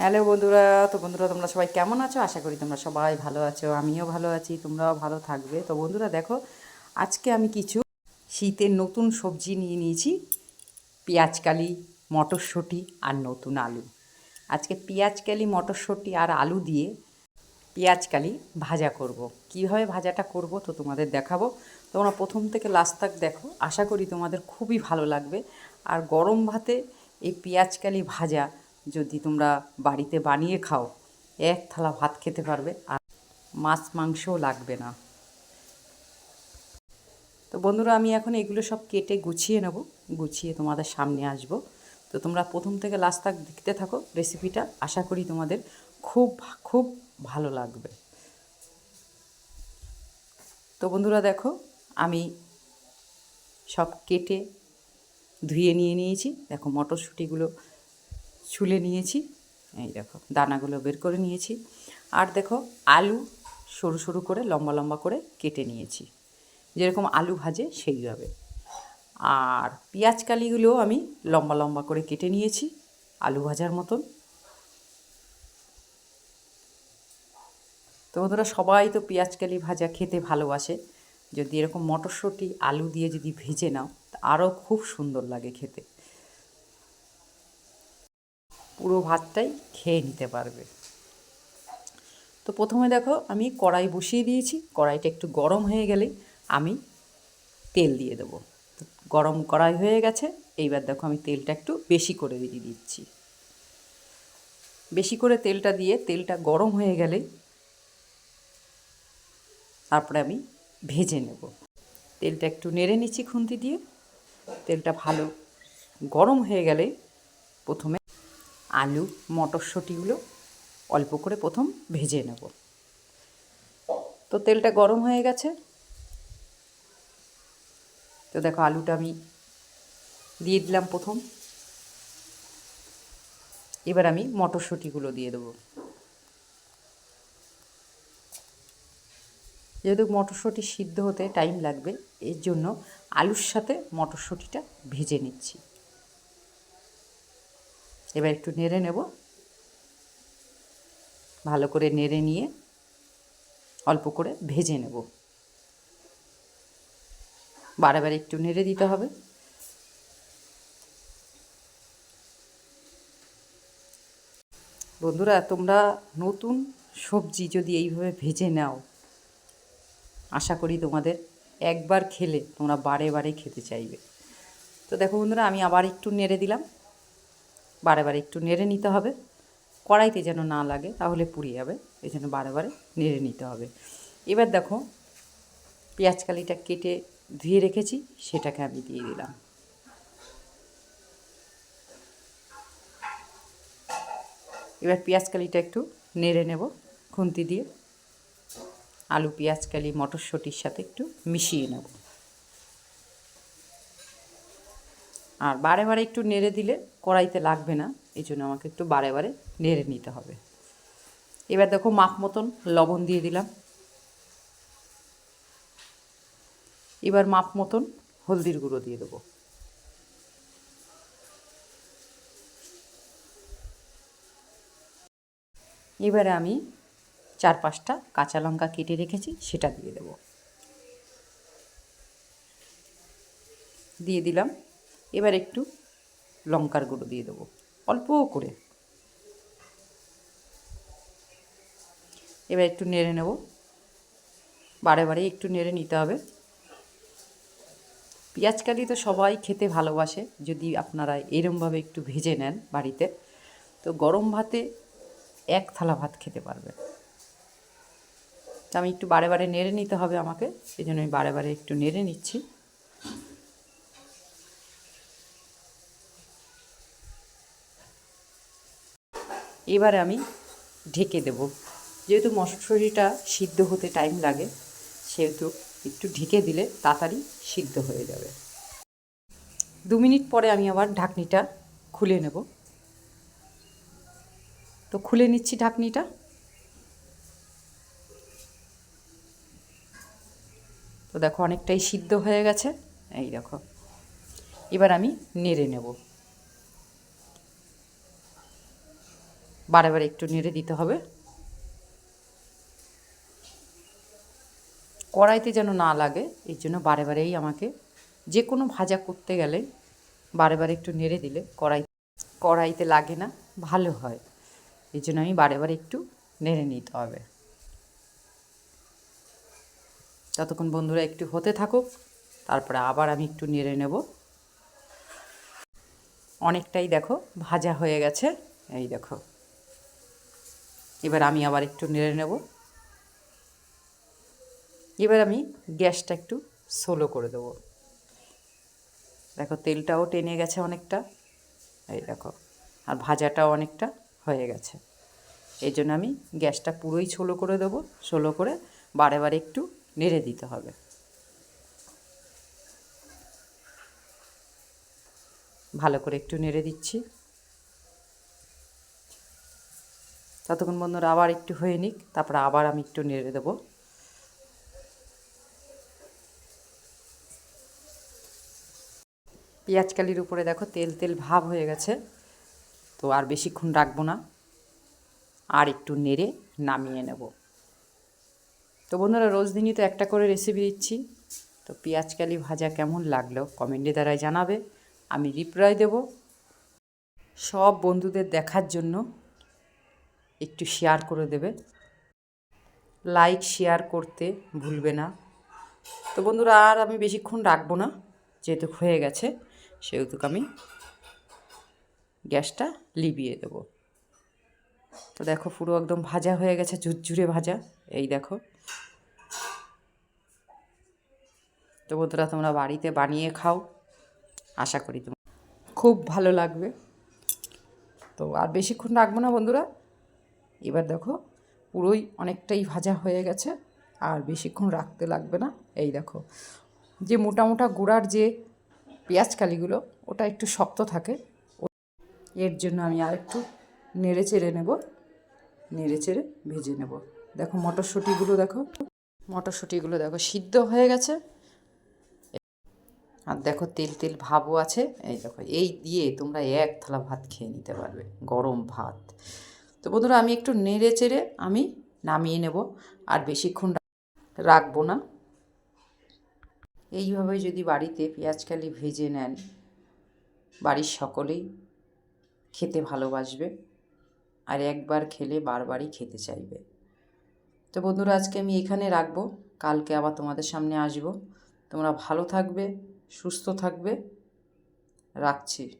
Hello বন্ধুরা, তো বন্ধুরা তোমরা সবাই কেমন আছো? আশা করি তোমরা সবাই ভালো আছো, আমিও ভালো আছি, তোমরাও ভালো থাকবে। তো বন্ধুরা দেখো, আজকে আমি কিছু শীতের নতুন সবজি নিয়ে নিয়েছি, পেঁয়াজকালি, মটরশুঁটি আর নতুন আলু। আজকে পেঁয়াজকালি, মটরশুঁটি আর আলু দিয়ে পেঁয়াজকালি ভাজা করব। কীভাবে ভাজাটা করব তো তোমাদের দেখাবো। তোমরা প্রথম থেকে লাস্ট তাক দেখো, আশা করি তোমাদের খুবই ভালো লাগবে। আর গরম ভাতে এই পেঁয়াজকালি ভাজা যদি তোমরা বাড়িতে বানিয়ে খাও, এক থালা ভাত খেতে পারবে আর মাছ মাংসও লাগবে না। তো বন্ধুরা, আমি এখন এগুলো সব কেটে গুছিয়ে নেব, গুছিয়ে তোমাদের সামনে আসব। তো তোমরা প্রথম থেকে লাস্ট তাক দেখতে থাকো রেসিপিটা আশা করি তোমাদের খুব খুব ভালো লাগবে। তো বন্ধুরা দেখো, আমি সব কেটে ধুয়ে নিয়ে নিয়েছি। দেখো মটরশুঁটিগুলো ছুলে নিয়েছি। এই দেখো, দানাগুলো বের করে নিয়েছি। আর দেখো, আলু সরু সরু করে, লম্বা লম্বা করে কেটে নিয়েছি। যেরকম আলু ভাজে, সেইভাবে। আর পেঁয়াজ কালিগুলোও আমি লম্বা লম্বা করে কেটে নিয়েছি, আলু ভাজার মতন। তো বন্ধুরা, সবাই তো পেঁয়াজ কালি ভাজা খেতে ভালোবাসে। যদি এরকম মটরশুঁটি, আলু দিয়ে যদি ভেজে নাও আরও খুব সুন্দর লাগে খেতে। পুরো ভাতটাই খেয়ে নিতে পারবে। তো প্রথমে দেখো আমি কড়াই বসিয়ে দিয়েছি, কড়াইটা একটু গরম হয়ে গেলে আমি তেল দিয়ে দেবো। গরম কড়াই হয়ে গেছে, এইবার দেখো আমি তেলটা একটু বেশি করে দিয়ে দিচ্ছি। বেশি করে তেলটা দিয়ে তেলটা গরম হয়ে গেলে তারপরে আমি ভেজে নেব। তেলটা একটু নেড়ে নিচ্ছি খুন্তি দিয়ে, তেলটা ভালো গরম হয়ে গেলে প্রথমে আলু, মটরশুঁটিগুলো অল্প করে প্রথম ভেজে নেব। তো তেলটা গরম হয়ে গেছে। তো দেখো আলুটা আমি দিয়ে দিলাম প্রথম। এবার আমি মটরশুঁটিগুলো দিয়ে দেবো। যেহেতু মটরশুঁটি সিদ্ধ হতে টাইম লাগবে, এর জন্য আলুর সাথে মটরশুঁটিটা ভেজে নিচ্ছি। এবার একটু নেড়ে নেব। ভালো করে নেড়ে নিয়ে অল্প করে ভেজে নেব। বারে একটু নেড়ে দিতে হবে। বন্ধুরা, তোমরা নতুন সবজি যদি এইভাবে ভেজে নাও, আশা করি তোমাদের একবার খেলে তোমরা বারে বারে খেতে চাইবে। তো দেখো বন্ধুরা, আমি আবার একটু নেড়ে দিলাম। বারে বারে একটু নেড়ে নিতে হবে। কড়াইতে যেন না লাগে, তাহলে পুড়ে যাবে। এই জন্য বারে বারে নেড়ে নিতে হবে। এবার দেখো, পেঁয়াজ কালিটা কেটে ধুয়ে রেখেছি, সেটাকে আমি দিয়ে দিলাম। এবার পেঁয়াজ কালিটা একটু নেড়ে নেব খুন্তি দিয়ে। আলু, পেঁয়াজ কালি, মটরশুঁটির সাথে একটু মিশিয়ে নেব। আর বারে বারে একটু নেড়ে দিলে কড়াইতে লাগবে না, এই জন্য আমাকে একটু বারে বারে নেড়ে নিতে হবে। এবার দেখো মাপ মতন লবণ দিয়ে দিলাম। এবার মাপ মতন হলদির গুঁড়ো দিয়ে দেবো। এবারে আমি চার পাঁচটা কাঁচা লঙ্কা কেটে রেখেছি, সেটা দিয়ে দেব। দিয়ে দিলাম এবার একটু লঙ্কার গুঁড়ো দিয়ে দেবো, অল্প করে। এবার একটু নেড়ে নেব। বারে বারে একটু নেড়ে নিতে হবে। পেঁয়াজ কালি তো সবাই খেতে ভালোবাসে, যদি আপনারা এরমভাবে একটু ভেজে নেন বাড়িতে, তো গরম ভাতে এক থালা ভাত খেতে পারবে তো আমি একটু বারে বারে নেড়ে নিতে হবে আমাকে এই জন্য আমি বারে বারে একটু নেড়ে নিচ্ছি। এবারে আমি ঢেকে দেব। যেহেতু মশলাটা সিদ্ধ হতে টাইম লাগে, সেহেতু একটু ঢেকে দিলে তাড়াতাড়ি সিদ্ধ হয়ে যাবে। দু মিনিট পরে আমি আবার ঢাকনিটা খুলে নেব। তো খুলে নিচ্ছি ঢাকনিটা। তো দেখো অনেকটাই সিদ্ধ হয়ে গেছে। এই দেখো। এবার আমি নেড়ে নেব। বারে বারে একটু নেড়ে দিতে হবে। কড়াইতে যেন না লাগে এই জন্য বারে বারেই আমাকে যে কোনো ভাজা করতে গেলে বারে বারে একটু নেড়ে দিলে কড়াই, কড়াইতে লাগে না, ভালো হয়। এই জন্য আমি বারে বারে একটু নেড়ে নিতে হবে। ততক্ষণ বন্ধুরা একটু হতে থাকুক, তারপরে আবার আমি একটু নেড়ে নেব। অনেকটাই দেখো ভাজা হয়ে গেছে, এই দেখো। এবার আমি আবার একটু নেড়ে নেব। এবার আমি গ্যাসটা একটু স্লো করে দেবো। দেখো, তেলটাও টেনে গেছে অনেকটা। এই দেখো, আর ভাজাটাও অনেকটা হয়ে গেছে। এই জন্য আমি গ্যাসটা পুরোই ছোলো করে দেবো। ছোলো করে বারে বারে একটু নেড়ে দিতে হবে। ভালো করে একটু নেড়ে দিচ্ছি। ততক্ষণ বন্ধুরা আবার একটু হয়ে নিক, তারপর আবার আমি একটু নেড়ে দেবো। পেঁয়াজকালির উপরে দেখো তেল তেল ভাব হয়ে গেছে, তো আর বেশিক্ষণ রাখব না। আর একটু নেড়ে নামিয়ে নেব। তো বন্ধুরা রোজ দিনই তো একটা করে রেসিপি দিচ্ছি, তো পেঁয়াজকালি ভাজা কেমন লাগল কমেন্টে দ্বারাই জানাবে, আমি রিপ্লাই দেব। সব বন্ধুদের দেখার জন্য একটু শেয়ার করে দেবে। লাইক শেয়ার করতে ভুলবে না। তো বন্ধুরা, আর আমি বেশিক্ষণ রাখব না, যেহেতু হয়ে গেছে, সেহেতু আমি গ্যাসটা লিবিয়ে দেব। তো দেখো, পুরো একদম ভাজা হয়ে গেছে, ঝুরঝুরে ভাজা, এই দেখো। তো বন্ধুরা, তোমরা বাড়িতে বানিয়ে খাও, আশা করি তোমার খুব ভালো লাগবে। তো আর বেশিক্ষণ রাখব না বন্ধুরা। এবার দেখো পুরোই অনেকটাই ভাজা হয়ে গেছে আর বেশিক্ষণ রাখতে লাগবে না। এই দেখো, যে মোটা মোটা গুঁড়ার যে পেঁয়াজ কালিগুলো, ওটা একটু শক্ত থাকে। এর জন্য আমি আর একটু নেড়ে চেড়ে নেব, নেড়ে চেড়ে ভেজে নেব। দেখো মটরশুঁটিগুলো দেখো মটরশুঁটিগুলো দেখো সিদ্ধ হয়ে গেছে। আর দেখো তেল তেল ভাবও আছে। এই দেখো, এই দিয়ে তোমরা এক থালা ভাত খেয়ে নিতে পারবে, গরম ভাত। তো বন্ধুরা, আমি একটু নেড়ে চেড়ে আমি নামিয়ে নেব। আর বেশিক্ষণ রাখব না। এইভাবে যদি বাড়িতে পেঁয়াজকালি ভেজে নেন, বাড়ির সকলেই খেতে ভালোবাসবে আর একবার খেলে বারবারই খেতে চাইবে। তো বন্ধুরা, আজকে আমি এখানে রাখব। কালকে আবার তোমাদের সামনে আসব। তোমরা ভালো থাকবে, সুস্থ থাকবে। রাখছি।